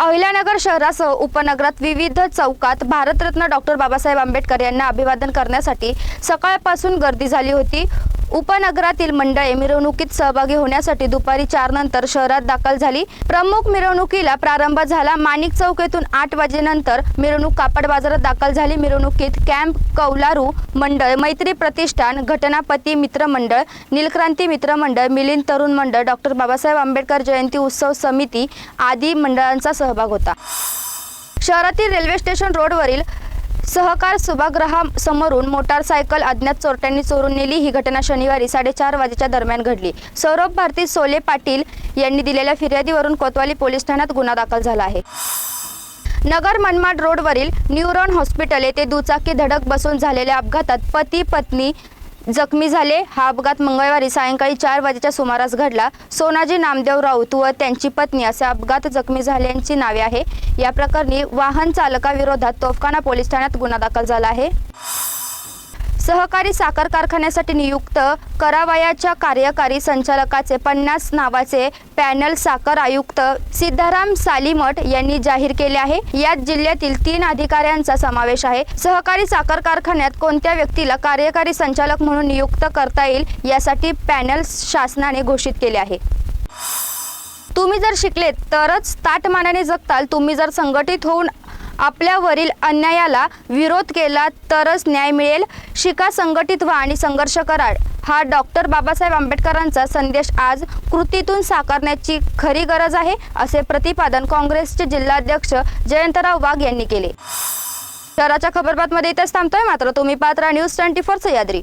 अहिल्यानगर शहरासह उपनगरात विविध चौकात भारतरत्न डॉक्टर बाबासाहेब आंबेडकर यांना अभिवादन करण्यासाठी सकाळपासून गर्दी झाली होती. उपनगरातील मंडळे मिरवणुकीत सहभागी होण्यासाठी दुपारी चार नंतर शहरात दाखल झाली. प्रमुख मिरवणुकीला प्रारंभ झाला. माणिक चौक येथून आठ वाजेनंतर मिरवणूक कापड बाजारात दाखल झाली. मिरवणुकीत कॅम्प कौलारू मंडळ मैत्री प्रतिष्ठान घटनापती मित्र मंडळ नीलक्रांती मित्र मंडळ मिलिंद तरुण मंडळ डॉक्टर बाबासाहेब आंबेडकर जयंती उत्सव समिती आदी मंडळांचा सहभाग होता. शहरातील रेल्वे स्टेशन रोडवरील सहकार सभागृहा समोरून मोटारसायकल अज्ञात चोरट्यांनी चोरून नेली. ही घटना शनिवारी साडेचार वाजेच्या दरम्यान घडली. सौरभ भारती सोले पाटील यांनी दिलेल्या फिर्यादीवरून कोतवाली पोलीस ठाण्यात गुन्हा दाखल झाला आहे. नगर मनमाड रोडवरील न्यूरॉन हॉस्पिटल येथे दुचाकी धडक बसून झालेल्या अपघातात पती पत्नी जखमी झाले. हा अपघात मंगळवारी सायंकाळी चार वाजेच्या सुमारास घडला. सोनाजी नामदेव राऊत व त्यांची पत्नी असे अपघात जखमी झाल्यांची नावे आहे. या प्रकरणी वाहन चालकाविरोधात तोफखाना पोलीस ठाण्यात गुन्हा दाखल झाला आहे. सहकारी साखर कारखान्यासाठी नियुक्त करावयाच्या कार्यकारी संचालकाचे पन्नास नावाचे पॅनल साखर आयुक्त सिद्धाराम सालीमठ यांनी जाहीर केले आहे. यात जिल्ह्यातील तीन अधिकाऱ्यांचा समावेश आहे. सहकारी साखर कारखान्यात कोणत्या व्यक्तीला कार्यकारी संचालक म्हणून नियुक्त करता येईल यासाठी पॅनल शासनाने घोषित केले आहे. तुम्ही जर शिकलेत तरच ताटमानाने जगताल. तुम्ही जर संघटित होऊन आपल्यावरील अन्यायाला विरोध केला तरच न्याय मिळेल. शिका संघटित व्हा आणि संघर्ष करा हा डॉक्टर बाबासाहेब आंबेडकरांचा संदेश आज कृतीतून साकारण्याची खरी गरज आहे असे प्रतिपादन काँग्रेसचे जिल्हाध्यक्ष जयंतराव वाघ यांनी केले. शहराच्या खबरबातमध्ये इथेच थांबतोय. मात्र तुम्ही पात्रा न्यूज ट्वेंटी फोर सह्याद्री